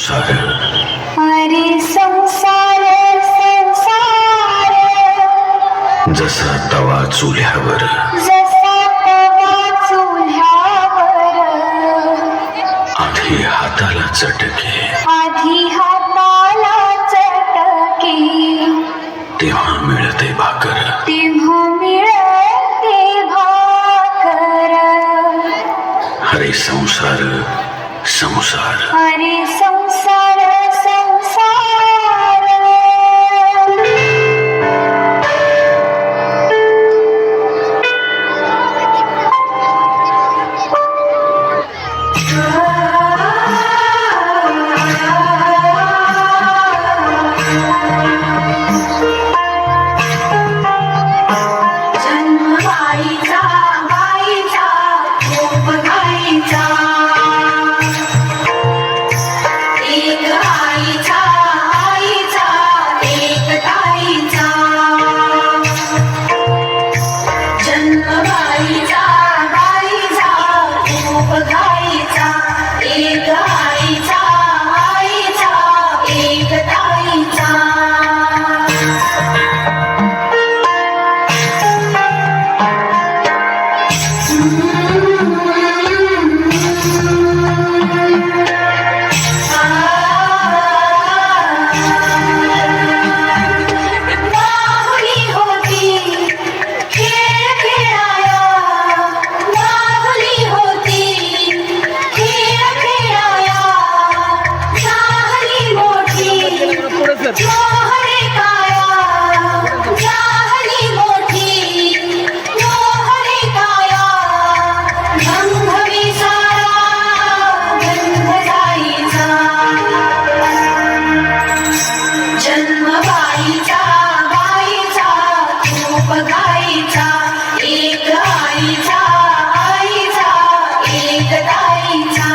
अरे संसार संसार। जसा तवा चुल्यावर जसा तवा चुल्यावर आधी हाताला चटके। आधी हाताला चटके। तेव्हा मिळते भाकर। तेव्हा मिळते भाकर। हरे संसार संसार। हरे संसार time.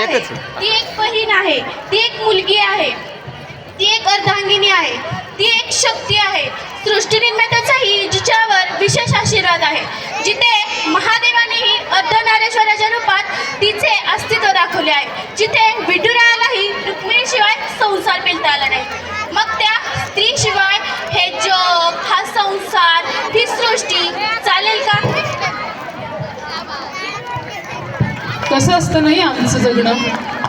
आहे. ती एक बहीण आहे. ती एक मुलगी आहे. ती एक अर्धांगिनी आहे. ती एक शक्ती आहे. सृष्टी निर्मात्याचाही जिच्यावर विशेष आशीर्वाद आहे. जिथे महादेवानेही अर्धनारेश्वराच्या रूपात तिचे अस्तित्व दाखवले आहे. जिथे विडुरालाही रुक्मिणीशिवाय संसार पेलता आला नाही. मग त्या स्त्रीशिवाय असं असतं नाही आमचं जगणं.